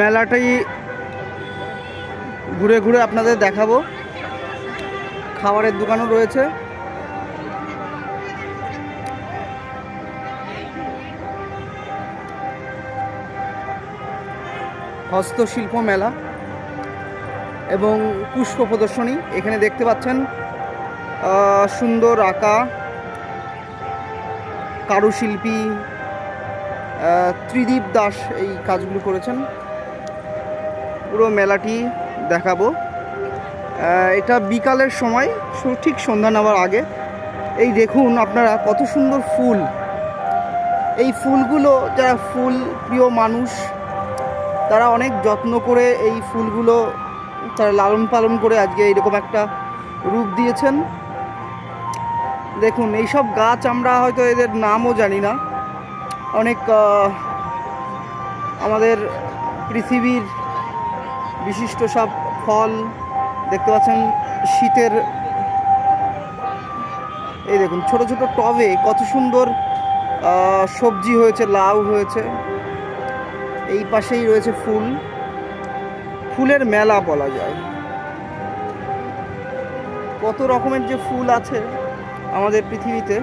মেলাটাই ঘুরে ঘুরে আপনাদের দেখাবো। খাবারের দোকানও রয়েছে। হস্তশিল্প মেলা এবং পুষ্প প্রদর্শনী, এখানে দেখতে পাচ্ছেন সুন্দর আঁকা, কারুশিল্পী ত্রিদীপ দাস এই কাজগুলো করেছেন। পুরো মেলাটি দেখাবো। এটা বিকালের সময় ঠিক সন্ধ্যা নেওয়ার আগে। এই দেখুন আপনারা কত সুন্দর ফুল। এই ফুলগুলো যারা ফুল প্রিয় মানুষ, তারা অনেক যত্ন করে এই ফুলগুলো তারা লালন পালন করে আজকে এইরকম একটা রূপ দিয়েছেন। দেখুন, এইসব গাছ আমরা হয়তো এদের নামও জানি না। অনেক আমাদের পৃথিবীর বিশিষ্ট সব ফল, দেখতে পাচ্ছেন শীতের, এই দেখুন, ছোট ছোট টবে কত সুন্দর সবজি হয়েছে, লাউ হয়েছে। এই পাশেই রয়েছে ফুল। ফুলের মেলা বলা যায়। কত রকমের যে ফুল আছে আমাদের পৃথিবীতে।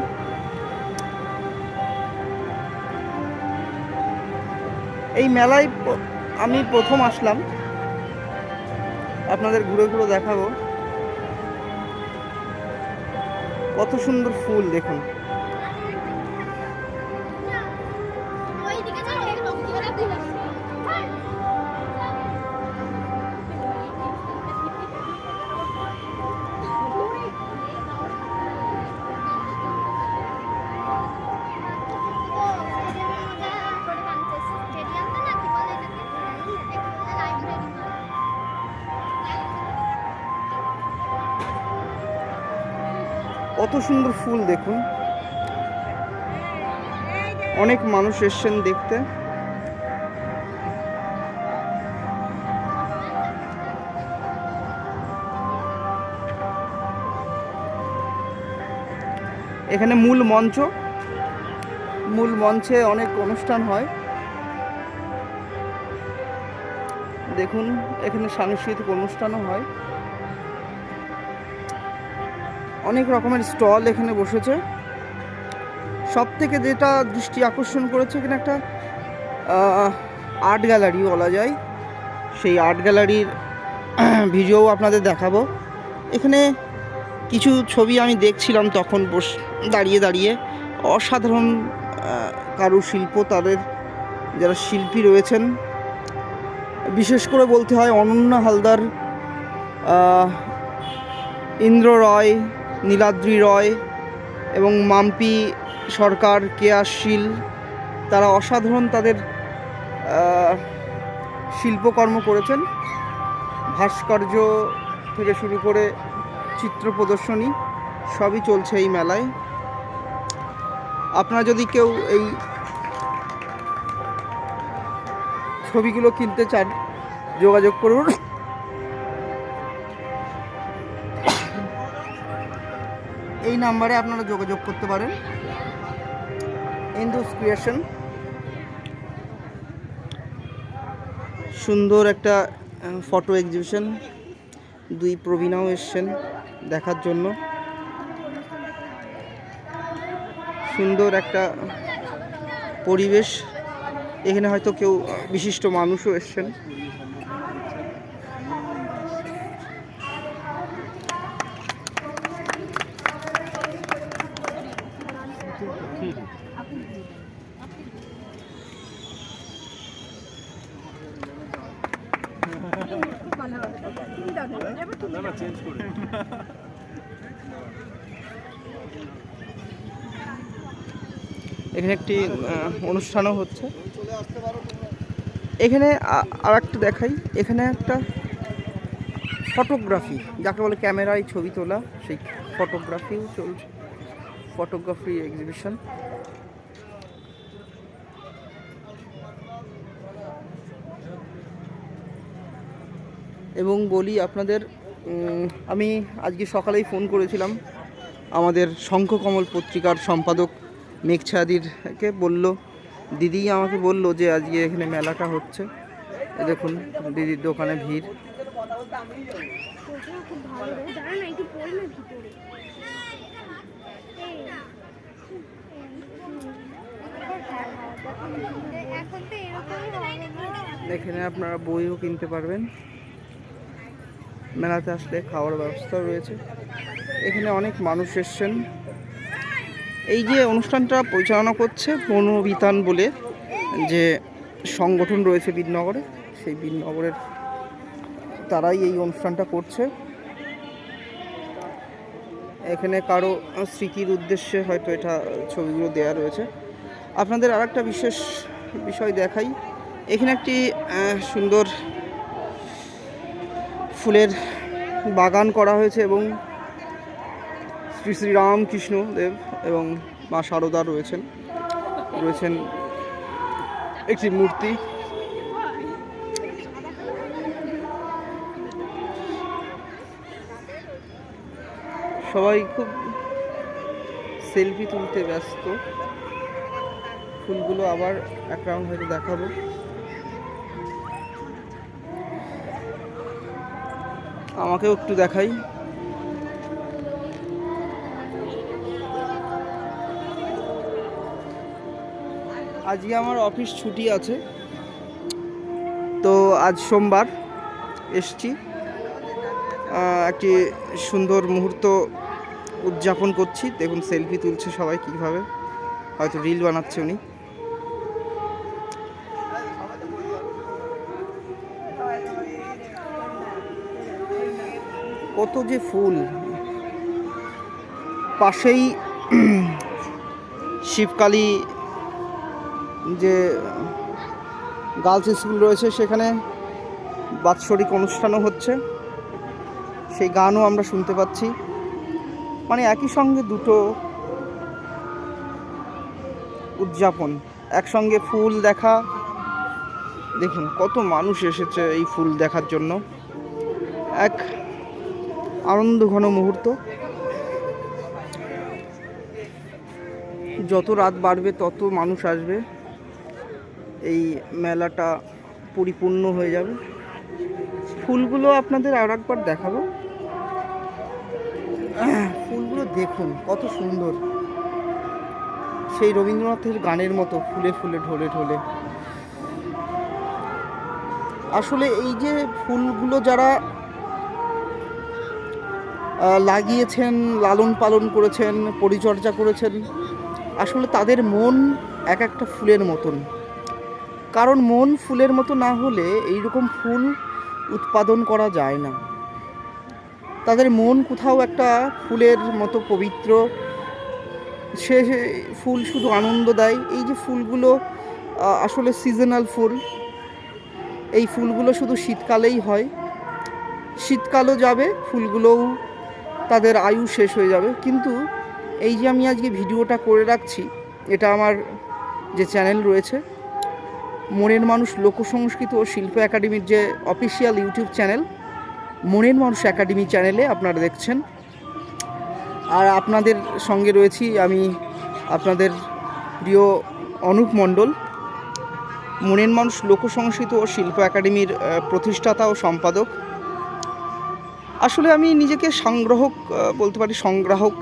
এই মেলায় আমি প্রথম আসলাম। আপনাদের ঘুরে ঘুরে দেখাবো। কত সুন্দর ফুল দেখুন। কত সুন্দর ফুল দেখুন। অনেক মানুষ এসছেন দেখতে। এখানে মূল মঞ্চ। মূল মঞ্চে অনেক অনুষ্ঠান হয়। দেখুন, এখানে সাংস্কৃতিক অনুষ্ঠানও হয়। অনেক রকমের স্টল এখানে বসেছে। সব থেকে যেটা দৃষ্টি আকর্ষণ করেছে এখানে একটা আর্ট গ্যালারি বলা যায়। সেই আর্ট গ্যালারির ভিডিও আপনাদের দেখাবো। এখানে কিছু ছবি আমি দেখছিলাম তখন বস, দাঁড়িয়ে দাঁড়িয়ে। অসাধারণ কারুশিল্প তাদের, যারা শিল্পী রয়েছেন। বিশেষ করে বলতে হয় অনন্যা হালদার ইন্দ্র রয় নীলাদ্রি রয় এবং মাম্পি সরকার কেয়াশীল তারা অসাধারণ তাদের শিল্পকর্ম করেছেন। ভাস্কর্য থেকে শুরু করে চিত্র প্রদর্শনী সবই চলছে এই মেলায়। আপনারা যদি কেউ এই ছবিগুলো কিনতে চান, যোগাযোগ করুন। নাম্বারে আপনারা যোগাযোগ করতে পারেন। ইন্দুস ক্রিয়েশন সুন্দর একটা ফটো এক্সিবিশন দুই প্রবীণাও এসছেন দেখার জন্য। সুন্দর একটা পরিবেশ। এখানে হয়তো কেউ বিশিষ্ট মানুষও এসছেন। এখানে একটি অনুষ্ঠানও হচ্ছে। এখানে আর একটা দেখাই। এখানে একটা ফটোগ্রাফি, যাকে বলে ক্যামেরায় ছবি তোলা, সেই ফটোগ্রাফিও চলছে। ফটোগ্রাফি এক্সিবিশন এবং বলি আপনাদের আমি আজকে সকালেই ফোন করেছিলাম। আমাদের শঙ্খকমল পত্রিকার সম্পাদক মেঘছাদিরকে বলল, দিদি আমাকে বলল যে আজকে এখানে মেলাটা হচ্ছে। দেখুন, দিদির দোকানে ভিড় পোশাক খুব ভালো রে দাঁড়া না একটু পড়ে না ভিতরে এখন আপনারা বইও কিনতে পারবেন। মেলাতে আসলে খাওয়ার ব্যবস্থা রয়েছে। এখানে অনেক মানুষ এসছেন। এই যে অনুষ্ঠানটা পরিচালনা করছে বনবিতান বলে যে সংগঠন রয়েছে বীরনগরে সেই বীরনগরের তারাই এই অনুষ্ঠানটা করছে। এখানে কারও স্মৃতির উদ্দেশ্যে হয়তো এটা ছবিগুলো দেয়া রয়েছে। আপনাদের আর একটা বিশেষ বিষয় দেখাই। এখানে একটি সুন্দর ফুলের বাগান করা হয়েছে এবং শ্রী শ্রী রামকৃষ্ণ দেব এবং মা শারদা রয়েছেন। রয়েছেন একটি মূর্তি। সবাই খুব সেলফি তুলতে ব্যস্ত। ফুলগুলো আবার এক রাউন্ড হয়তো দেখাবো। আমাকেও একটু দেখাই। আজকে আমার অফিস ছুটি আছে। তো আজ সোমবার এসছি। একটি সুন্দর মুহূর্ত উদযাপন করছি। দেখুন সেলফি তুলছে সবাই কীভাবে। হয়তো রিল বানাচ্ছে উনি। কত যে ফুল। পাশেই শিবকালী যে গার্লস স্কুল রয়েছে, সেখানে বাৎসরিক অনুষ্ঠানও হচ্ছে। সেই গানও আমরা শুনতে পাচ্ছি। মানে একই সঙ্গে দুটো উদযাপন। একসঙ্গে ফুল দেখা। দেখুন, কত মানুষ এসেছে এই ফুল দেখার জন্য। এক আনন্দ ঘন মুহূর্ত। যত রাত বাড়বে, তত মানুষ আসবে। এই মেলাটা পরিপূর্ণ হয়ে যাবে। ফুলগুলো আপনাদের আর একবার দেখাবো। ফুলগুলো দেখুন, কত সুন্দর। সেই রবীন্দ্রনাথের গানের মতো ফুলে ফুলে, ঢলে ঢলে। আসলে এই যে ফুলগুলো যারা লাগিয়েছেন, লালন পালন করেছেন, পরিচর্যা করেছেন। আসলে তাদের মন এক একটা ফুলের মতন। কারণ মন ফুলের মতো না হলে এই রকম ফুল উৎপাদন করা যায় না। তাদের মন কোথাও একটা ফুলের মতো পবিত্র। সে ফুল শুধু আনন্দ দেয়, এই যে ফুলগুলো আসলে সিজনাল ফুল, এই ফুলগুলো শুধু শীতকালেই হয়। শীতকালও যাবে, ফুলগুলোও তাদের আয়ু শেষ হয়ে যাবে। কিন্তু এই যে আমি আজকে ভিডিওটা করে রাখছি, এটা আমার যে চ্যানেল রয়েছে, মনের মানুষ লোকসংস্কৃতি ও শিল্প একাডেমির যে অফিসিয়াল ইউটিউব চ্যানেল, মনের মানুষ একাডেমি চ্যানেলে আপনারা দেখছেন। আর আপনাদের সঙ্গে রয়েছি আমি আপনাদের প্রিয় অনুপ মণ্ডল। মনের মানুষ লোকসংস্কৃতি ও শিল্প একাডেমির প্রতিষ্ঠাতা ও সম্পাদক। আসলে আমি নিজেকে সংগ্রাহক বলতে পারি সংগ্রাহক।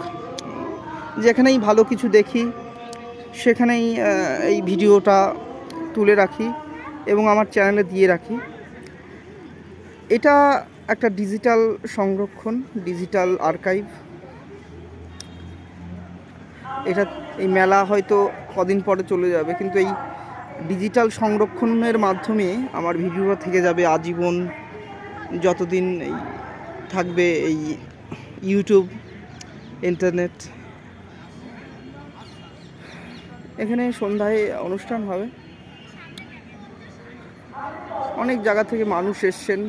যেখানেই ভালো কিছু দেখি, সেখানেই এই ভিডিওটা তুলে রাখি এবং আমার চ্যানেলে দিয়ে রাখি। এটা একটা ডিজিটাল সংরক্ষণ, ডিজিটাল আর্কাইভ। এটা, এই মেলা হয়তো কদিন পরে চলে যাবে, কিন্তু এই ডিজিটাল সংরক্ষণের মাধ্যমে আমার ভিডিওটা থেকে যাবে আজীবন যতদিন এই থাকবে এই ইউটিউব ইন্টারনেট এখানে সন্ধ্যায় অনুষ্ঠান হবে। অনেক জায়গা থেকে মানুষ এসছেন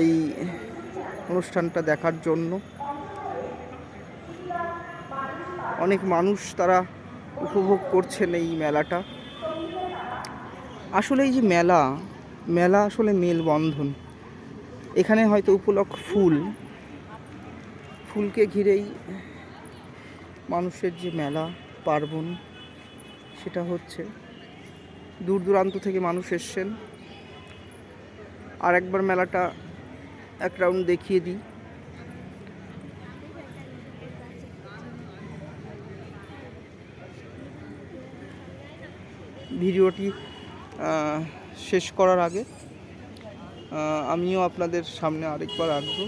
এই অনুষ্ঠানটা দেখার জন্য। অনেক মানুষ তারা উপভোগ করছেন এই মেলাটা। আসলে এই যে মেলা মেলা আসলে মেলবন্ধন। এখানে হয়তো উপলক্ষ ফুল। ফুলকে ঘিরেই মানুষের যে মেলা, পার্বণ, সেটা হচ্ছে। দূর দূরান্ত থেকে মানুষ এসছেন। আর একবার মেলাটা এক রাউন্ড দেখিয়ে দিই। ভিডিওটি শেষ করার আগে আমিও আপনাদের সামনে আরেকবার আসব।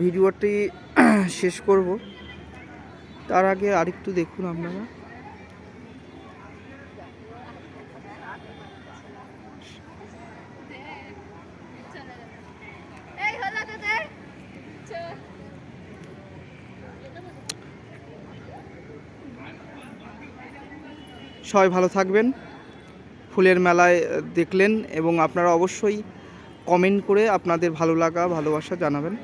ভিডিওটি শেষ করব। তার আগে আরেকটু দেখুন আপনারা। সবাই ভালো থাকবেন। ফুলের মেলায় দেখলেন এবং আপনারা অবশ্যই কমেন্ট করে আপনাদের ভালো লাগা, ভালোবাসা জানাবেন।